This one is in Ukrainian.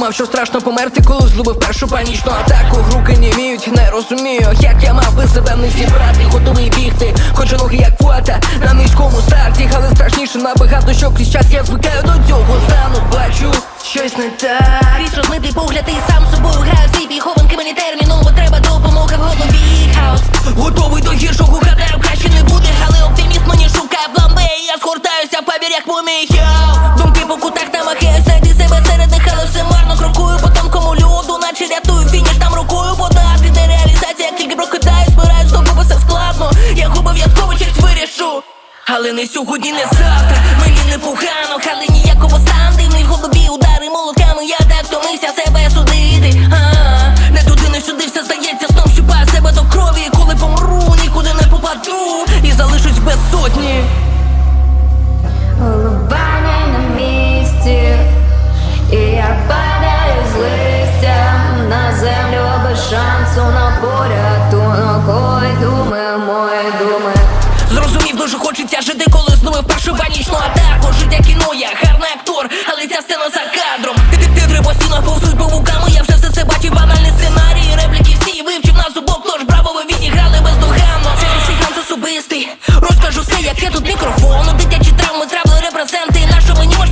думав, що страшно померти, коли злюбив першу панічну атаку. Руки не вміють, не розумію, як я мав би себе не зібрати, готовий бігти, хоча ноги як фуата на низькому старті, але страшніше набагато, що крізь час я звикаю до цього стану, бачу щось не так. Крізь розмитий погляд і сам собою граю Всі піхованки мені терміново треба допомога в голові. Хаос. Готовий до гіршого, Але не сьогодні, не завтра. Мені не погано, але ніякого стан Дивний в голові удари молотками. Я так втомився себе судити. А, Не туди, не сюди, все здається Сном щупаю себе до крові. Коли помру, нікуди не попаду. І залишусь без сотні. Голова не на місці, і я падаю з листям на землю без шансу на порятунок. Дуже хочеться жити, коли знову першу панічну атаку Життя кіно, я гарний актор, але ця сцена за кадром. Ти ти ти постійно повзуть павуками, я вже все це бачив, банальний сценарій. Репліки всі вивчив на зубок, тож браво, ви відіграли бездоганно. Це всі ганс особистий, розкажу все, як я тут мікрофону Дитячі травми, травли, репрезенти, на що мені ваш